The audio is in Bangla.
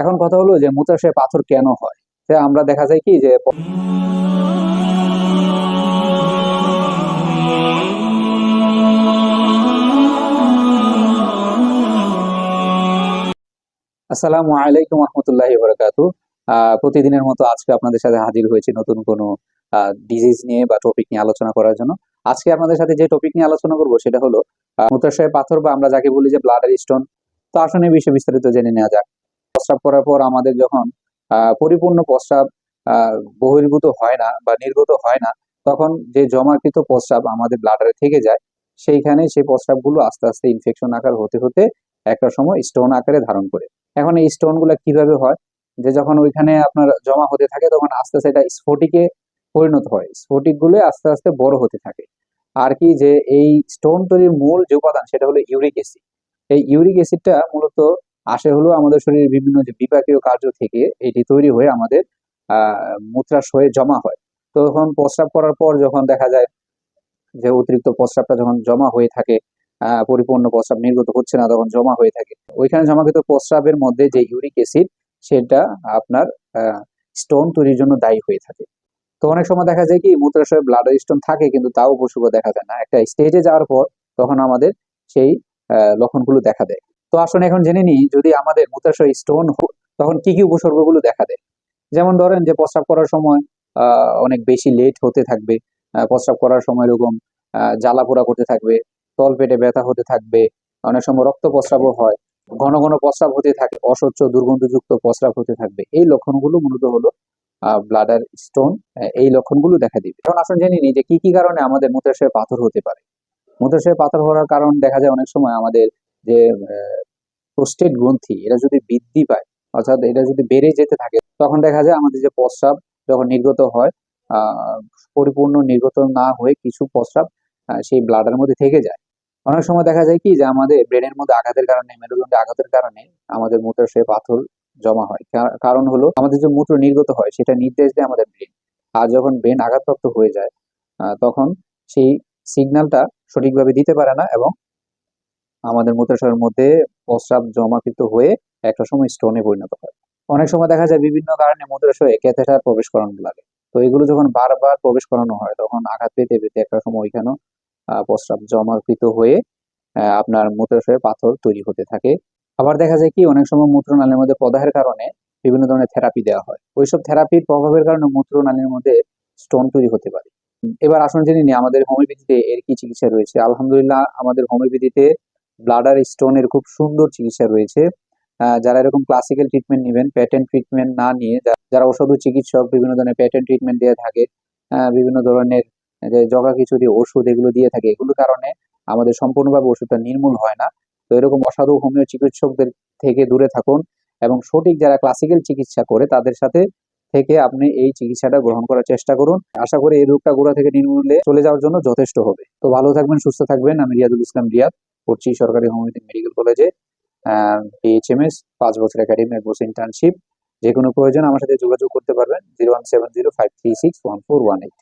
এখন কথা হলো যে মূত্রাশয়ে পাথর কেন হয়? আমরা দেখা যায় কি যে আসসালামু আলাইকুম রহমতুল্লাহি বরকাতু প্রতিদিনের মতো আজকে আপনাদের সাথে হাজির হয়েছে নতুন কোনো ডিজিজ নিয়ে বা টপিক নিয়ে আলোচনা করার জন্য। আজকে আপনাদের সাথে যে টপিক নিয়ে আলোচনা করব সেটা হলো মূত্রাশয়ে পাথর বা আমরা যাকে বলি যে ব্লাডার স্টোন তো আসলে বিষয়ে বিস্তারিত জেনে নেওয়া যাক। প্রস্রাব করার পর আমাদের যখন পরিপূর্ণ প্রস্রাব বহির্ভূত হয় না বা নির্গত হয় না, তখন যে জমাকৃত প্রস্রাব আমাদের ব্লাডারে থেকে যায়, সেইখানে সেই প্রস্রাবগুলো আস্তে আস্তে ইনফেকশন আকার হতে হতে একটা সময় স্টোন আকারে ধারণ করে। এখন এই স্টোনগুলা কীভাবে হয়? যে যখন ওইখানে আপনার জমা হতে থাকে, তখন আস্তে আস্তে এটা স্ফটিকে পরিণত হয়। স্ফটিকগুলো আস্তে আস্তে বড় হতে থাকে। আর কি যে এই স্টোন তৈরির মূল যে উপাদান, সেটা হলো ইউরিক অ্যাসিড। এই ইউরিক অ্যাসিডটা মূলত আসে হলো আমাদের শরীরের বিভিন্ন যে বিপাকীয় কার্য থেকে এটি তৈরি হয়ে আমাদের মূত্রাশয়ে জমা হয়। তো তখন প্রস্রাব করার পর যখন দেখা যায় যে অতিরিক্ত প্রস্রাবটা যখন জমা হয়ে থাকে পরিপূর্ণ প্রস্রাব নির্গত হচ্ছে না, তখন জমা হয়ে থাকে। ওইখানে জমাকৃত প্রস্রাবের মধ্যে যে ইউরিক অ্যাসিড, সেটা আপনার স্টোন তৈরির জন্য দায়ী হয়ে থাকে। তো অনেক সময় দেখা যায় কি মূত্রাশয়ে ব্লাডার স্টোন থাকে, কিন্তু তাও উপসর্গ দেখা যায় না। একটা স্টেজে যাওয়ার পর তখন আমাদের সেই লক্ষণগুলো দেখা দেয়। তো আসলে এখন জেনে নিই, যদি আমাদের মূত্রাশয় স্টোন তখন কি কি উপসর্গগুলো দেখা দেয়? যেমন ধরেন যে প্রস্রাব করার সময় অনেক বেশি লেট হতে থাকবে প্রস্রাব করার সময় এরকম জ্বালা পোড়া করতে থাকবে, তল পেটে ব্যথা হতে থাকবে, অনেক সময় রক্ত প্রস্রাবও হয়, ঘন ঘন প্রস্রাব হতে থাকে অস্বচ্ছ দুর্গন্ধযুক্ত প্রস্রাব হতে থাকবে, এই লক্ষণগুলো মূলত হলো ব্লাডার স্টোন এই লক্ষণগুলো দেখা দিবে। এখন আসলে জেনে নিই যে কি কি কারণে আমাদের মূত্রাশয়ে পাথর হতে পারে। মূত্রাশয়ে পাথর হওয়ার কারণ দেখা যায় অনেক সময় আমাদের যে প্রোস্টেট গ্রন্থি এটা যদি বৃদ্ধি পায়, অর্থাৎ এটা যদি বেড়ে যেতে থাকে, তখন দেখা যায় আমাদের যে প্রস্রাব যখন নির্গত হয় পরিপূর্ণ নির্গত না হয়ে কিছু প্রস্রাব সেই ব্লাডের মধ্যে থেকে যায়। অনেক সময় দেখা যায় কি যে, আমাদের ব্রেনের মধ্যে আঘাতের কারণে মেরুদণ্ডে আঘাতের কারণে আমাদের মূত্রাশয়ে পাথর জমা হয়। কারণ হলো আমাদের যে মূত্র নির্গত হয়, সেটা নির্দেশ দেয় আমাদের ব্রেন আর যখন ব্রেন আঘাতপ্রাপ্ত হয়ে যায় তখন সেই সিগন্যালটা সঠিকভাবে দিতে পারে না এবং আমাদের মূত্রাশয়ের মধ্যে প্রস্রাব জমাকৃত হয়ে একটা সময় স্টোনে পরিণত হয়। অনেক সময় দেখা যায় বিভিন্ন কারণে মূত্রাশয়ে ক্যাথেটার প্রবেশ করানো লাগে। তো এগুলো যখন বারবার প্রবেশ করানো হয়, তখন আঘাত পেতে পেতে একটা সময় ওইখানেও প্রস্রাব জমাকৃত হয়ে আপনার মূত্রাশয়ে পাথর তৈরি হতে থাকে। আবার দেখা যায় কি, অনেক সময় মূত্রনালীর মধ্যে প্রদাহের কারণে বিভিন্ন ধরনের থেরাপি দেওয়া হয়। ওইসব থেরাপির প্রভাবের কারণে মূত্রনালীর মধ্যে স্টোন তৈরি হতে পারে। এবার আসুন জেনে নিই, আমাদের হোমিওপ্যাথিতে এর কি চিকিৎসা রয়েছে? আলহামদুলিল্লাহ, আমাদের হোমিওপ্যাথিতে ব্লাডার স্টোনের খুব সুন্দর চিকিৎসা রয়েছে। যারা এরকম ক্লাসিক্যাল ট্রিটমেন্ট নেবেন প্যাটেন্ট ট্রিটমেন্ট না নিয়ে যারা ওষুধ চিকিৎসক, বিভিন্ন ধরনের প্যাটেন্ট ট্রিটমেন্ট দিয়ে থাকে বিভিন্ন ধরনের যে জগা কিছু দিয়ে ওষুধ এগুলো দিয়ে থাকে, এগুলোর কারণে আমাদের সম্পূর্ণভাবে ওষুধটা নির্মূল হয় না। তো এরকম অসাধু হোমিও চিকিৎসকদের থেকে দূরে থাকুন এবং সঠিক যারা ক্লাসিক্যাল চিকিৎসা করে, তাদের সাথে থেকে আপনি এই চিকিৎসাটা গ্রহণ করার চেষ্টা করুন। আশা করি এই রোগটা গোড়া থেকে নির্মূলে চলে যাওয়ার জন্য যথেষ্ট হবে। তো ভালো থাকবেন, সুস্থ থাকবেন। আমি রিয়াদুল ইসলাম রিয়াদ। পড়ছি সরকারি হোমিওপ্যাথি মেডিকেল কলেজে পিএইচএমএস পাঁচ বছর একাডেমি এক বছর ইন্টার্নশিপ যে কোনো প্রয়োজন আমার সাথে যোগাযোগ করতে পারবেন zero one seven zero five three six one four one eight